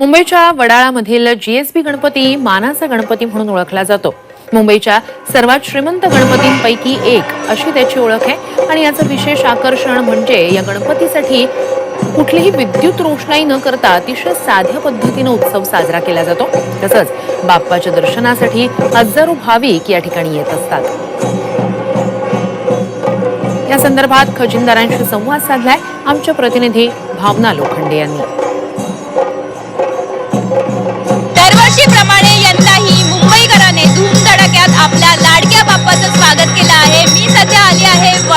मुंबईच्या वडाळामधील जीएसबी गणपती मानाचा गणपती म्हणून ओळखला जातो. मुंबईच्या सर्वात श्रीमंत गणपतींपैकी एक अशी त्याची ओळख आहे आणि याचं विशेष आकर्षण म्हणजे या गणपतीसाठी कुठलीही विद्युत रोषणाई न करता अतिशय साध्या पद्धतीनं उत्सव साजरा केला जातो. तसंच बाप्पाच्या दर्शनासाठी हजारो भाविक या ठिकाणी येत असतात. या संदर्भात खजिनदारांशी संवाद साधलाय आमच्या प्रतिनिधी भावना लोखंडे यांनी.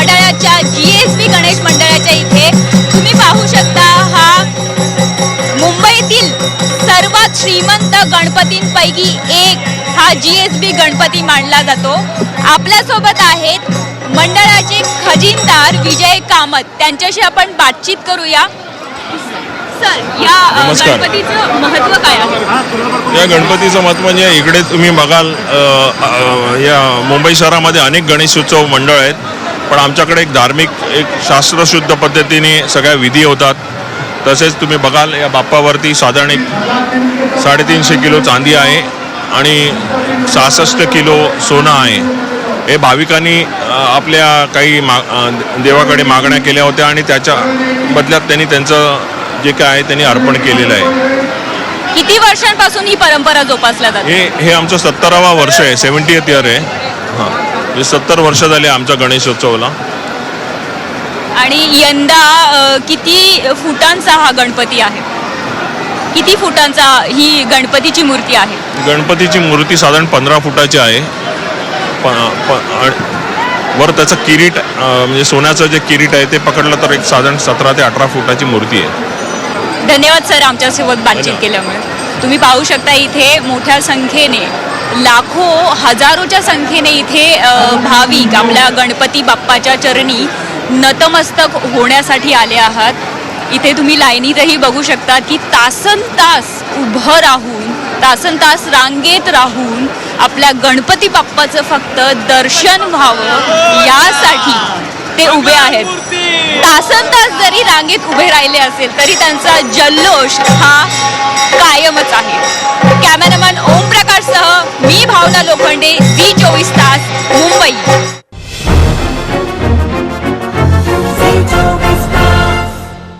आहे वडाळ्याच्या जीएसबी गणेश मंडळाच्या इथे तुम्ही पाहू शकता हा मुंबईतील सर्वात श्रीमंत गणपतींपैकी एक हा जीएसबी गणपती मानला जातो. आपल्यासोबत आहेत मंडळाचे खजिनदार विजय कामत. त्यांच्याशी आपण बातचीत करूया. सर या नमस्कार. गणपतीचं महत्त्व काय आहे? या गणपतीचं महत्त्व म्हणजे इकडे तुम्ही बघाल अ, अ, या मुंबई शहरामध्ये अनेक गणेशोत्सव मंडळ आहेत. पण आमच्याकडे एक धार्मिक एक शास्त्रशुद्ध पद्धतीने सगळ्या विधी होतात. तसेच तुम्ही बघाल या बाप्पावरती साधारण एक साडेतीनशे किलो चांदी आहे आणि सहासष्ट किलो सोनं आहे. हे भाविकांनी आपल्या काही मा देवाकडे मागण्या केल्या होत्या आणि त्याच्या बदल्यात त्यांनी त्यांचं जे काय आहे त्यांनी अर्पण केलेलं आहे. किती वर्षांपासून ही परंपरा जोपासल्या जाते? हे हे आमचं सत्तरावा वर्ष आहे सेवन्टी इयर आहे. हां. म्हणजे सत्तर वर्ष झाले आमच्या गणेशोत्सवाला. आणि यंदा अ, किती फुटांचा हा गणपती आहे? किती फुटांचा ही गणपतीची मूर्ती आहे? गणपतीची मूर्ती साधारण पंधरा फुटाची आहे. प, प, आणि वर त्याचं किरीट अं, म्हणजे सोन्याचं जे किरीट आहे ते पकडलं तर एक साधारण सतरा ते अठरा फुटाची मूर्ती आहे. धन्यवाद सर आमच्यासोबत बातचीत धन्यवाद. केल्यामुळे. तुम्ही पाहू शकता इथे मोठ्या संख्येने लाखो हजारोच्या संख्येने इथे भाविक आपल्या गणपती बाप्पाच्या चरणी नतमस्तक होण्यासाठी आले आहात. इथे तुम्ही लाईनीतही बघू शकता की तासन तास उभं राहून तासन तास रांगेत राहून आपल्या गणपती बाप्पाचं फक्त दर्शन व्हावं यासाठी ते उभे आहेत. तासन तास जरी रांगेत उभे राहिले असेल तरी त्यांचा जल्लोष हा कायमच आहे. कॅमेरामॅन लोखंडे झी चोवीस तास मुंबई.